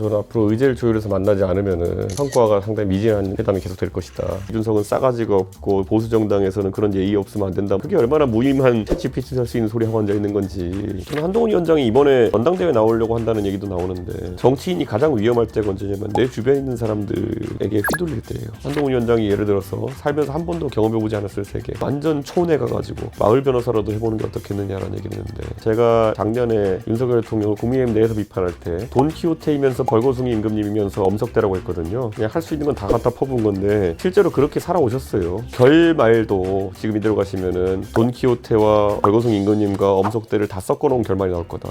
저는 앞으로 의제를 조율해서 만나지 않으면은 성과가 상당히 미진한 회담이 계속될 것이다. 이준석은 싸가지가 없고 보수 정당에서는 그런 예의 없으면 안 된다. 그게 얼마나 무임한 채찌피치 할 수 있는 소리 하고 앉아 있는 건지. 저는 한동훈 위원장이 이번에 전당대회 나오려고 한다는 얘기도 나오는데 정치인이 가장 위험할 때가 언제냐면 내 주변에 있는 사람들에게 휘둘릴 때예요. 한동훈 위원장이 예를 들어서 살면서 한 번도 경험해보지 않았을 세계 완전 초원에 가가지고 마을 변호사라도 해보는 게 어떻겠느냐라는 얘기를 했는데 제가 작년에 윤석열 대통령을 국민의힘 내에서 비판할 때 돈키호테이면서 벌거숭이 임금님이면서 엄석대라고 했거든요. 그냥 할 수 있는 건 다 갖다 퍼부은 건데 실제로 그렇게 살아오셨어요. 결말도 지금 이대로 가시면은 돈키호테와 벌거숭이 임금님과 엄석대를 다 섞어놓은 결말이 나올 거다.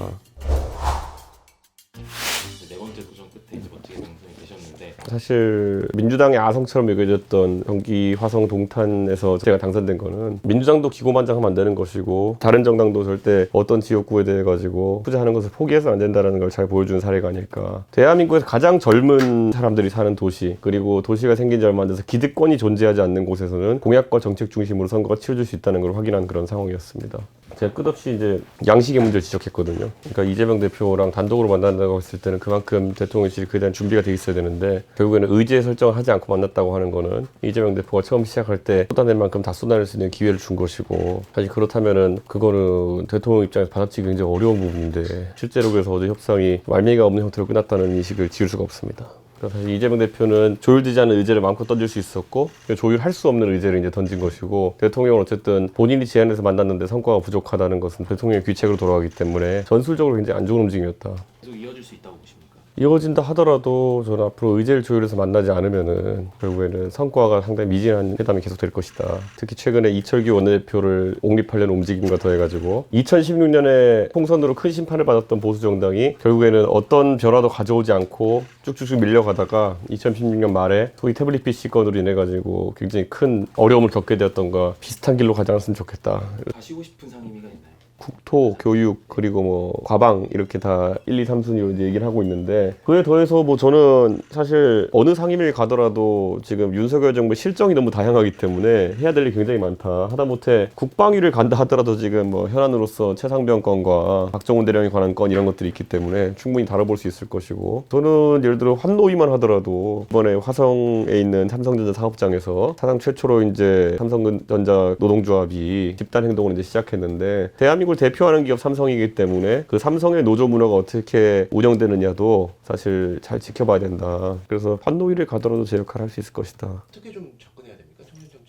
사실 민주당의 아성처럼 여겨졌던 경기 화성 동탄에서 제가 당선된 거는 민주당도 기고만장하면 안 되는 것이고 다른 정당도 절대 어떤 지역구에 대해 가지고 투자하는 것을 포기해서는 안 된다는 걸 잘 보여준 사례가 아닐까. 대한민국에서 가장 젊은 사람들이 사는 도시 그리고 도시가 생긴 지 얼마 안 돼서 기득권이 존재하지 않는 곳에서는 공약과 정책 중심으로 선거가 치러질 수 있다는 걸 확인한 그런 상황이었습니다. 제가 끝없이 이제 양식의 문제를 지적했거든요. 그러니까 이재명 대표랑 단독으로 만난다고 했을 때는 그만큼 대통령실이 그에 대한 준비가 돼 있어야 되는데 결국에는 의제 설정을 하지 않고 만났다고 하는 거는 이재명 대표가 처음 시작할 때 쏟아낼 만큼 다 쏟아낼 수 있는 기회를 준 것이고 사실 그렇다면은 그거는 대통령 입장에서 받아치기 굉장히 어려운 부분인데 실제로 그래서 어제 협상이 말미가 없는 형태로 끝났다는 인식을 지울 수가 없습니다. 그러니까 사실 이재명 대표는 조율되지 않은 의제를 마음껏 던질 수 있었고 조율할 수 없는 의제를 이제 던진 것이고 대통령은 어쨌든 본인이 제안해서 만났는데 성과가 부족하다는 것은 대통령의 귀책으로 돌아가기 때문에 전술적으로 굉장히 안 좋은 움직임이었다. 계속 이어질 수 있다고 보십니까? 이어진다 하더라도 저는 앞으로 의제를 조율해서 만나지 않으면은 결국에는 성과가 상당히 미진한 회담이 계속될 것이다. 특히 최근에 이철규 원내대표를 옹립하려는 움직임과 더해가지고 2016년에 총선으로 큰 심판을 받았던 보수 정당이 결국에는 어떤 변화도 가져오지 않고 쭉쭉쭉 밀려가다가 2016년 말에 소위 태블릿 PC 건으로 인해 가지고 굉장히 큰 어려움을 겪게 되었던가 비슷한 길로 가지 않았으면 좋겠다. 가시고 싶은 상임위가 있나요? 국토, 교육, 그리고 뭐 과방 이렇게 다 1, 2, 3순위로 이제 얘기를 하고 있는데 그에 더해서 뭐 저는 사실 어느 상임위를 가더라도 지금 윤석열 정부 실정이 너무 다양하기 때문에 해야 될 일이 굉장히 많다. 하다못해 국방위를 간다 하더라도 지금 뭐 현안으로서 최상병 건과 박정훈 대령에 관한 건 이런 것들이 있기 때문에 충분히 다뤄볼 수 있을 것이고 저는 예를 들어 환노위만 하더라도 이번에 화성에 있는 삼성전자 사업장에서 사상 최초로 이제 삼성전자 노동조합이 집단 행동을 이제 시작했는데 대한민국 을 대표하는 기업 삼성이기 때문에 그 삼성의 노조 문화가 어떻게 운영되느냐도 사실 잘 지켜봐야 된다. 그래서 환노위를 가더라도 제 역할을 할 수 있을 것이다. 어떻게 좀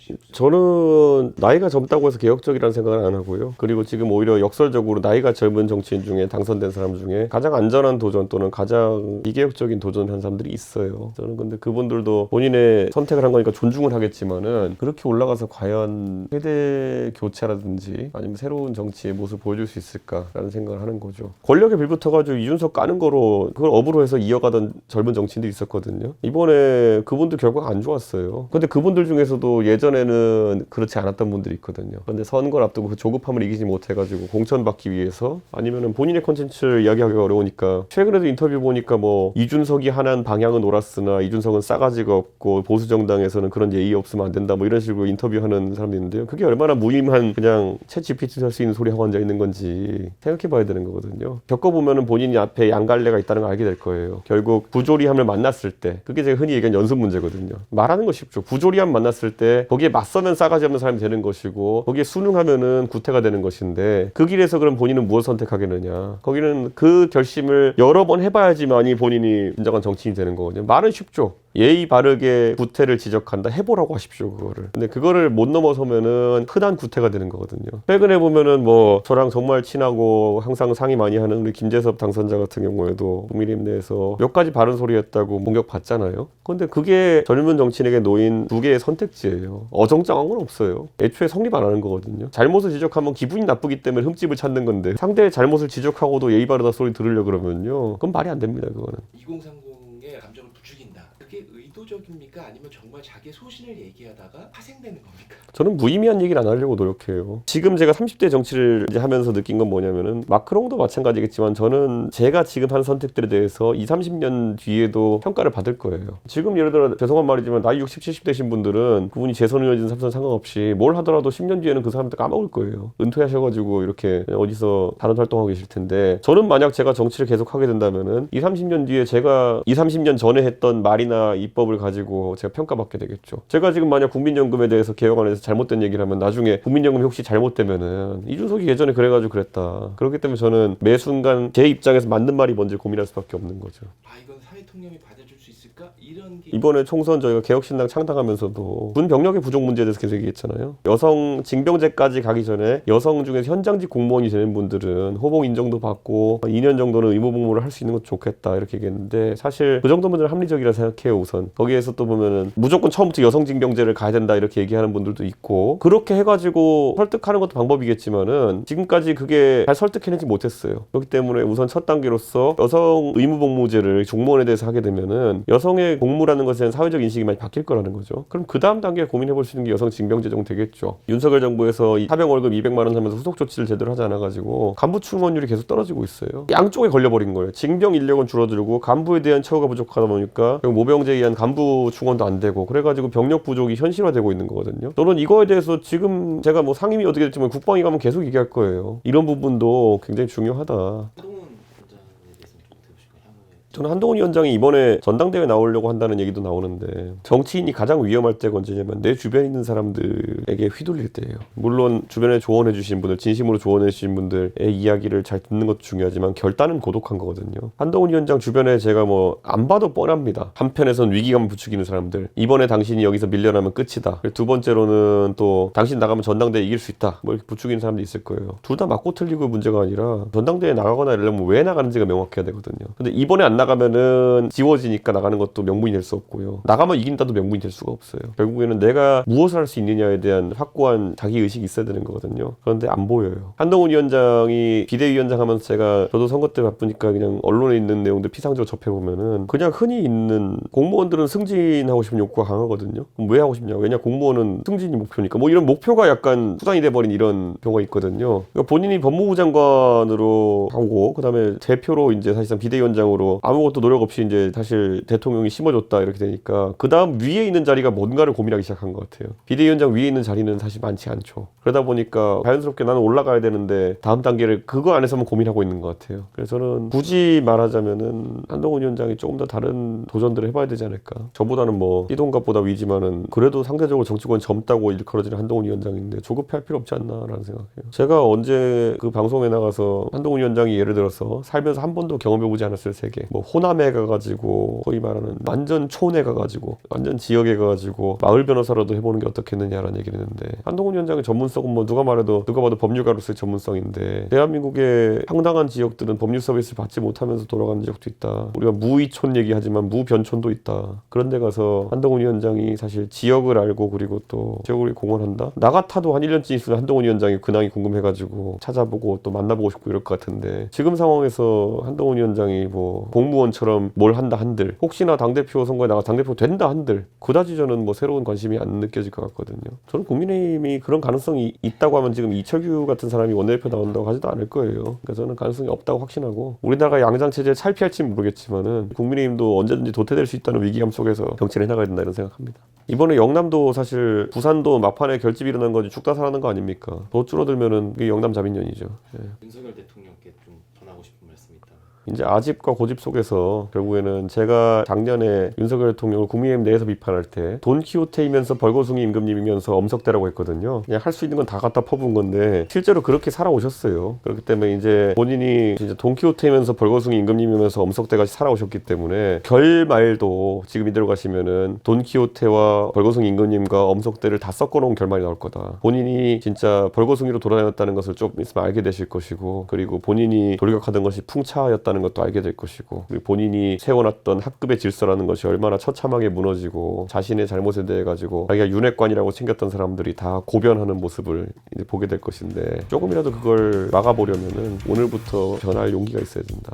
정치. 저는 나이가 젊다고 해서 개혁적이라는 생각은 안 하고요. 그리고 지금 오히려 역설적으로 나이가 젊은 정치인 중에 당선된 사람 중에 가장 안전한 도전 또는 가장 비개혁적인 도전을 한 사람들이 있어요. 저는 근데 그분들도 본인의 선택을 한 거니까 존중을 하겠지만은 그렇게 올라가서 과연 세대 교체라든지 아니면 새로운 정치의 모습을 보여줄 수 있을까라는 생각을 하는 거죠. 권력에 빌붙어가지고 이준석 까는 거로 그걸 업으로 해서 이어가던 젊은 정치인들이 있었거든요. 이번에 그분들 결과가 안 좋았어요. 근데 그분들 중에서도 예전에 는 그렇지 않았던 분들이 있거든요. 근데 선거를 앞두고 그 조급함을 이기지 못해가지고 공천받기 위해서 아니면은 본인의 콘텐츠를 이야기하기가 어려우니까 최근에도 인터뷰 보니까 뭐 이준석이 하는 방향은 옳았으나 이준석은 싸가지가 없고 보수 정당에서는 그런 예의 없으면 안 된다 뭐 이런 식으로 인터뷰하는 사람도 있는데요. 그게 얼마나 무임한 그냥 채 GPT 할수 있는 소리 하고 앉아 있는 건지 생각해봐야 되는 거거든요. 겪어보면은 본인이 앞에 양갈래가 있다는 걸 알게 될 거예요. 결국 부조리함을 만났을 때 그게 제가 흔히 얘기하는 연습 문제거든요. 말하는 거 쉽죠. 부조리함 만났을 때 거기에 맞서면 싸가지 없는 사람이 되는 것이고 거기에 순응하면은 구태가 되는 것인데 그 길에서 그럼 본인은 무엇을 선택하겠느냐. 거기는 그 결심을 여러 번 해봐야지만이 본인이 진정한 정치인이 되는 거거든요. 말은 쉽죠. 예의 바르게 구태를 지적한다 해보라고 하십시오 그거를. 근데 그거를 못 넘어서면은 흔한 구태가 되는 거거든요. 최근에 보면은 뭐 저랑 정말 친하고 항상 상의 많이 하는 우리 김재섭 당선자 같은 경우에도 국민의힘 내에서 몇 가지 바른 소리 했다고 공격 받잖아요. 근데 그게 젊은 정치인에게 놓인 두 개의 선택지예요. 어정쩡한 건 없어요. 애초에 성립 안 하는 거거든요. 잘못을 지적하면 기분이 나쁘기 때문에 흠집을 찾는 건데 상대의 잘못을 지적하고도 예의 바르다 소리 들으려 그러면요. 그건 말이 안 됩니다 그거는. 2030 부추긴다. 그게 의도적입니까? 아니면 정말 자기 소신을 얘기하다가 파생되는 겁니까? 저는 무의미한 얘기를 안 하려고 노력해요. 지금 제가 30대 정치를 이제 하면서 느낀 건 뭐냐면은 마크롱도 마찬가지겠지만 저는 제가 지금 한 선택들에 대해서 2, 30년 뒤에도 평가를 받을 거예요. 지금 예를 들어 죄송한 말이지만 나이 60, 70 되신 분들은 그분이 재선 의원진 삼선 상관없이 뭘 하더라도 10년 뒤에는 그 사람들 까먹을 거예요. 은퇴하셔가지고 이렇게 어디서 다른 활동하고 계실 텐데 저는 만약 제가 정치를 계속 하게 된다면은 2, 30년 뒤에 제가 2, 30년 전에 했던 말이나 입법을 가지고 제가 평가받게 되겠죠. 제가 지금 만약 국민연금에 대해서 개혁안에서 잘못된 얘기를 하면 나중에 국민연금이 혹시 잘못되면은 이준석이 예전에 그래가지고 그랬다. 그렇기 때문에 저는 매 순간 제 입장에서 맞는 말이 뭔지 고민할 수밖에 없는 거죠. 아 이건 사회 통념이 있을까? 이번에 총선 저희가 개혁신당 창당하면서도 군 병력의 부족 문제에 대해서 계속 얘기했잖아요. 여성 징병제까지 가기 전에 여성 중에서 현장직 공무원이 되는 분들은 호봉 인정도 받고 2년 정도는 의무복무를 할 수 있는 것도 좋겠다 이렇게 얘기했는데 사실 그 정도면 합리적이라 생각해요 우선. 거기에서 또 보면은 무조건 처음부터 여성 징병제를 가야 된다 이렇게 얘기하는 분들도 있고 그렇게 해가지고 설득하는 것도 방법이겠지만은 지금까지 그게 잘 설득해내지 못했어요. 그렇기 때문에 우선 첫 단계로서 여성 의무복무제를 공무원에 대해서 하게 되면은 여성 의 공무라는 것에 대한 사회적 인식이 많이 바뀔 거라는 거죠. 그럼 그 다음 단계에 고민해 볼 수 있는 게 여성 징병제 정도 되겠죠. 윤석열 정부에서 이 사병 월급 200만 원 하면서 후속 조치를 제대로 하지 않아가지고 간부 충원율이 계속 떨어지고 있어요. 양쪽에 걸려버린 거예요. 징병 인력은 줄어들고 간부에 대한 처우가 부족하다 보니까 모병제에 의한 간부 충원도 안 되고 그래가지고 병력 부족이 현실화되고 있는 거거든요. 저는 이거에 대해서 지금 제가 뭐 상임위 어떻게 됐지만 국방위 가면 계속 얘기할 거예요. 이런 부분도 굉장히 중요하다. 저는 한동훈 위원장이 이번에 전당대회 나오려고 한다는 얘기도 나오는데 정치인이 가장 위험할 때가 언제냐면 내 주변에 있는 사람들에게 휘둘릴 때예요. 물론 주변에 조언해 주신 분들, 진심으로 조언해 주신 분들의 이야기를 잘 듣는 것도 중요하지만 결단은 고독한 거거든요. 한동훈 위원장 주변에 제가 뭐 안 봐도 뻔합니다. 한편에선 위기감 부추기는 사람들. 이번에 당신이 여기서 밀려나면 끝이다. 두 번째로는 또 당신 나가면 전당대회 이길 수 있다. 뭐 이렇게 부추기는 사람도 있을 거예요. 둘 다 맞고 틀리고 문제가 아니라 전당대회 나가거나 이러려면 왜 나가는지가 명확해야 되거든요. 근데 이번에 안 나가 면은 지워지니까 나가는 것도 명분이 될 수 없고요. 나가면 이긴다도 명분이 될 수가 없어요. 결국에는 내가 무엇을 할 수 있느냐에 대한 확고한 자기 의식이 있어야 되는 거거든요. 그런데 안 보여요. 한동훈 위원장이 비대위원장 하면서 제가 저도 선거 때 바쁘니까 그냥 언론에 있는 내용들 피상적으로 접해 보면은 그냥 흔히 있는 공무원들은 승진하고 싶은 욕구가 강하거든요. 그럼 왜 하고 싶냐? 왜냐 공무원은 승진이 목표니까. 뭐 이런 목표가 약간 수단이 돼버린 이런 경우가 있거든요. 그러니까 본인이 법무부 장관으로 하고 그다음에 대표로 이제 사실상 비대위원장으로 아무것도 노력 없이 이제 사실 대통령이 심어줬다 이렇게 되니까 그 다음 위에 있는 자리가 뭔가를 고민하기 시작한 것 같아요. 비대위원장 위에 있는 자리는 사실 많지 않죠. 그러다 보니까 자연스럽게 나는 올라가야 되는데 다음 단계를 그거 안에서만 고민하고 있는 것 같아요. 그래서 저는 굳이 말하자면은 한동훈 위원장이 조금 더 다른 도전들을 해봐야 되지 않을까. 저보다는 뭐 띠동갑보다 위지만은 그래도 상대적으로 정치권 젊다고 일컬어지는 한동훈 위원장인데 조급해할 필요 없지 않나라는 생각해요. 제가 언제 그 방송에 나가서 한동훈 위원장이 예를 들어서 살면서 한 번도 경험해보지 않았을 세계, 뭐 호남에 가가지고 거의 말하는 완전 촌에 가가지고 완전 지역에 가가지고 마을 변호사라도 해보는 게 어떻겠느냐라는 얘기를 했는데 한동훈 위원장의 전문성은 뭐 누가 말해도 누가 봐도 법률가로서의 전문성인데 대한민국의 상당한 지역들은 법률 서비스를 받지 못하면서 돌아가는 지역도 있다. 우리가 무이촌 얘기하지만 무변촌도 있다. 그런데 가서 한동훈 위원장이 사실 지역을 알고 그리고 또 지역을 공헌한다. 나 같아도 한 1년쯤 있으면 한동훈 위원장이 근황이 궁금해가지고 찾아보고 또 만나보고 싶고 이럴 것 같은데 지금 상황에서 한동훈 위원장이 뭐 공 무원처럼 뭘 한다 한들 혹시나 당대표 선거에 나가 당대표 된다 한들 그다지 저는 뭐 새로운 관심이 안 느껴질 것 같거든요. 저는 국민의힘이 그런 가능성이 있다고 하면 지금 이철규 같은 사람이 원내대표 나온다고 하지도 않을 거예요. 그러니까 저는 가능성이 없다고 확신하고 우리나라가 양장 체제에 탈피할지는 모르겠지만은 국민의힘도 언제든지 도태될 수 있다는 위기감 속에서 정치를 해나가야 된다 이런 생각합니다. 이번에 영남도 사실 부산도 막판에 결집이 일어난 거지 죽다 살아난 거 아닙니까? 더 줄어들면은 영남 자민련이죠. 예. 윤석열 대통령께 좀 전하고 말씀 이제 아집과 고집 속에서 결국에는 제가 작년에 윤석열 대통령을 국민의힘 내에서 비판할 때 돈키호테이면서 벌거숭이 임금님이면서 엄석대라고 했거든요. 그냥 할 수 있는 건 다 갖다 퍼부은 건데 실제로 그렇게 살아오셨어요. 그렇기 때문에 이제 본인이 진짜 돈키호테이면서 벌거숭이 임금님이면서 엄석대같이 살아오셨기 때문에 결말도 지금 이대로 가시면은 돈키호테와 벌거숭이 임금님과 엄석대를 다 섞어놓은 결말이 나올 거다. 본인이 진짜 벌거숭이로 돌아다녔다는 것을 좀 있으면 알게 되실 것이고 그리고 본인이 돌격하던 것이 풍차였다는 것도 알게 될 것이고 그리고 본인이 세워놨던 학급의 질서라는 것이 얼마나 처참하게 무너지고 자신의 잘못에 대해 가지고 자기가 윤회관이라고 챙겼던 사람들이 다 고변하는 모습을 이제 보게 될 것인데 조금이라도 그걸 막아보려면은 오늘부터 변할 용기가 있어야 된다.